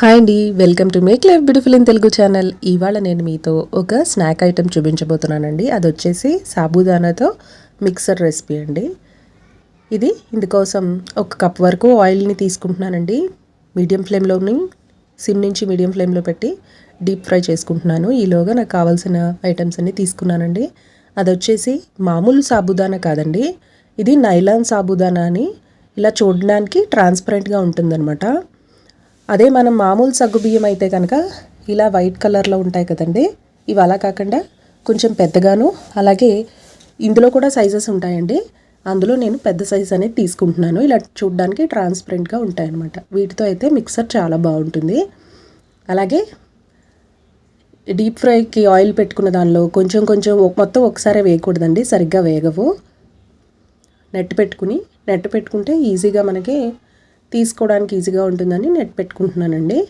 Hi అండి welcome to Make Life Beautiful in Telugu channel. ఇవాళ నేను మీతో ఒక స్నాక్ ఐటెం చూపించబోతున్నానండి. అది వచ్చేసి సాబుదానాతో మిక్సర్ రెసిపీ అండి. ఇది ఇందుకోసం ఒక కప్ వరకు ఆయిల్ని తీసుకుంటున్నానండి. మీడియం ఫ్లేమ్లోని సిమ్ నుంచి మీడియం ఫ్లేమ్లో పెట్టి డీప్ ఫ్రై చేసుకుంటున్నాను. ఈలోగా నాకు కావాల్సిన ఐటమ్స్ అన్ని తీసుకున్నానండి. అది వచ్చేసి మామూలు సాబుదానా కాదండి. ఇది నైలాన్ సాబుదానా అని ఇలా చూడడానికి ట్రాన్స్పరెంట్గా ఉంటుందన్నమాట. అదే మనం మామూలు సగ్గుబియ్యం అయితే కనుక ఇలా వైట్ కలర్లో ఉంటాయి కదండి. ఇవి అలా కాకుండా కొంచెం పెద్దగాను అలాగే ఇందులో కూడా సైజెస్ ఉంటాయండి. అందులో నేను పెద్ద సైజ్ అనేది తీసుకుంటున్నాను. ఇలా చూడడానికి ట్రాన్స్పరెంట్గా ఉంటాయన్నమాట. వీటితో అయితే మిక్సర్ చాలా బాగుంటుంది. అలాగే డీప్ ఫ్రైకి ఆయిల్ పెట్టుకున్న దానిలో కొంచెం కొంచెం మొత్తం ఒకసారి వేయకూడదండి. సరిగ్గా వేగవు. నెట్ పెట్టుకుని నెట్ పెట్టుకుంటే ఈజీగా మనకి తీసుకోవడానికి ఈజీగా ఉంటుందని నెట్ పెట్టుకుంటున్నానండి.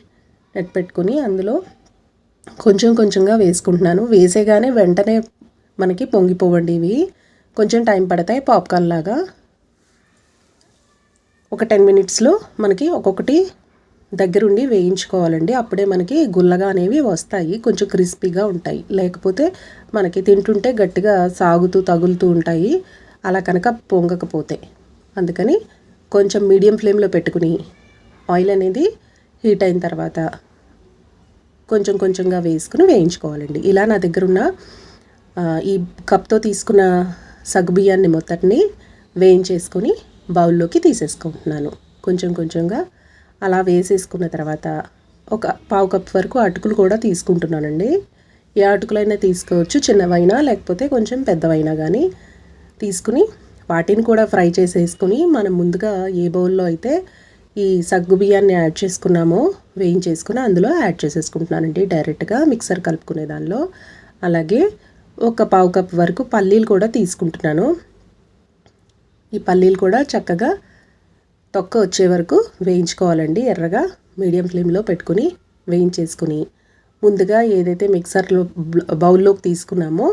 నెట్ పెట్టుకుని అందులో కొంచెం కొంచెంగా వేసుకుంటున్నాను. వేసేగానే వెంటనే మనకి పొంగిపోవండి ఇవి. కొంచెం టైం పడతాయి పాప్కార్న్ లాగా. ఒక టెన్ మినిట్స్లో మనకి ఒక్కొక్కటి దగ్గరుండి వేయించుకోవాలండి. అప్పుడే మనకి గుల్లగా అనేవి వస్తాయి. కొంచెం క్రిస్పీగా ఉంటాయి. లేకపోతే మనకి తింటుంటే గట్టిగా సాగుతూ తగులుతూ ఉంటాయి. అలా కనుక పొంగకపోతే. అందుకని కొంచెం మీడియం ఫ్లేమ్లో పెట్టుకుని ఆయిల్ అనేది హీట్ అయిన తర్వాత కొంచెం కొంచెంగా వేసుకుని వేయించుకోవాలండి. ఇలా నా దగ్గర ఉన్న ఈ కప్తో తీసుకున్న సగ్గుబియ్యాన్ని మొత్తటిని వేయించేసుకొని బౌల్లోకి తీసేసుకుంటున్నాను. కొంచెం కొంచెంగా అలా వేసేసుకున్న తర్వాత ఒక పావు కప్ వరకు అటుకులు కూడా తీసుకుంటున్నానండి. ఏ అటుకులైనా తీసుకోవచ్చు చిన్నవైనా లేకపోతే కొంచెం పెద్దవైనా కానీ తీసుకుని వాటిని కూడా ఫ్రై చేసేసుకుని మనం ముందుగా ఏ బౌల్లో అయితే ఈ సగ్గు బియ్యాన్ని యాడ్ చేసుకున్నామో వేయించేసుకుని అందులో యాడ్ చేసేసుకుంటున్నానండి. డైరెక్ట్గా మిక్సర్ కలుపుకునే దానిలో. అలాగే ఒక పావు కప్ వరకు పల్లీలు కూడా తీసుకుంటున్నాను. ఈ పల్లీలు కూడా చక్కగా తొక్క వచ్చే వరకు వేయించుకోవాలండి. ఎర్రగా మీడియం ఫ్లేమ్లో పెట్టుకుని వేయించేసుకుని ముందుగా ఏదైతే మిక్సర్లో బౌల్లోకి తీసుకున్నామో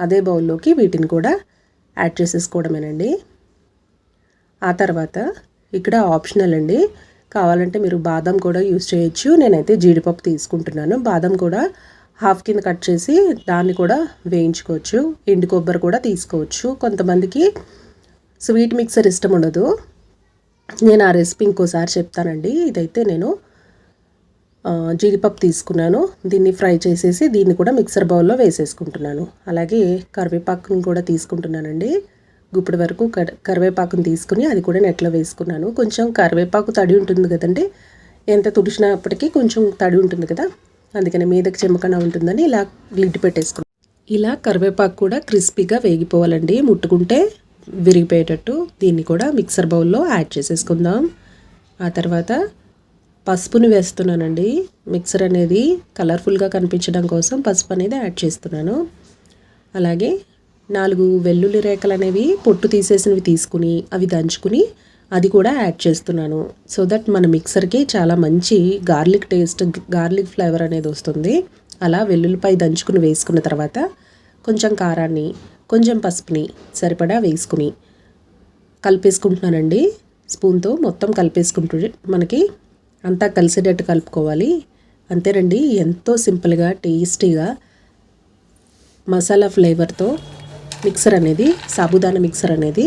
అదే బౌల్లోకి వీటిని కూడా యాడ్ చేసేసుకోవడమేనండి ఆ తర్వాత ఇక్కడ ఆప్షనల్ అండి. కావాలంటే మీరు బాదం కూడా యూస్ చేయొచ్చు. నేనైతే జీడిపప్పు తీసుకుంటున్నాను. బాదం కూడా హాఫ్ కింద కట్ చేసి దాన్ని కూడా వేయించుకోవచ్చు. ఎండు కొబ్బరి కూడా తీసుకోవచ్చు. కొంతమందికి స్వీట్ మిక్సర్ ఇష్టం ఉండదు. నేను ఆ రెసిపీ ఇంకోసారి చెప్తానండి. ఇదైతే నేను జీడిపప్పు తీసుకున్నాను. దీన్ని ఫ్రై చేసేసి దీన్ని కూడా మిక్సర్ బౌల్లో వేసేసుకుంటున్నాను. అలాగే కరివేపాకుని కూడా తీసుకుంటున్నానండి. గుప్పటి వరకు కరివేపాకుని తీసుకుని అది కూడా నెట్లో వేసుకున్నాను. కొంచెం కరివేపాకు తడి ఉంటుంది కదండి. ఎంత తుడిచినప్పటికీ కొంచెం తడి ఉంటుంది కదా. అందుకని మీదకి చెమ్మకన ఉంటుందని ఇలా లిడ్ పెట్టేసుకున్నాను. ఇలా కరివేపాకు కూడా క్రిస్పీగా వేగిపోవాలండి. ముట్టుకుంటే విరిగిపోయేటట్టు దీన్ని కూడా మిక్సర్ బౌల్లో యాడ్ చేసేసుకుందాం. ఆ తర్వాత పసుపుని వేస్తున్నానండి. మిక్సర్ అనేది కలర్ఫుల్గా కనిపించడం కోసం పసుపు అనేది యాడ్ చేస్తున్నాను. అలాగే నాలుగు వెల్లుల్లి రేఖలు అనేవి పొట్టు తీసేసినవి తీసుకుని అవి దంచుకుని అది కూడా యాడ్ చేస్తున్నాను. సో దట్ మన మిక్సర్కి చాలా మంచి గార్లిక్ టేస్ట్ గార్లిక్ ఫ్లేవర్ అనేది వస్తుంది. అలా వెల్లుల్లిపై దంచుకుని వేసుకున్న తర్వాత కొంచెం కారాన్ని కొంచెం పసుపుని సరిపడా వేసుకుని కలిపేసుకుంటున్నానండి. స్పూన్తో మొత్తం కలిపేసుకుంటు మనకి అంతా కలిసేటట్టు కలుపుకోవాలి. అంతేనండి ఎంతో సింపుల్గా టేస్టీగా మసాలా ఫ్లేవర్తో మిక్సర్ అనేది సాబుదానా మిక్సర్ అనేది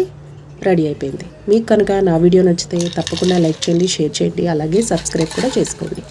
రెడీ అయిపోయింది. మీకు కనుక నా వీడియో నచ్చితే తప్పకుండా లైక్ చేయండి షేర్ చేయండి అలాగే సబ్స్క్రైబ్ కూడా చేసుకోండి.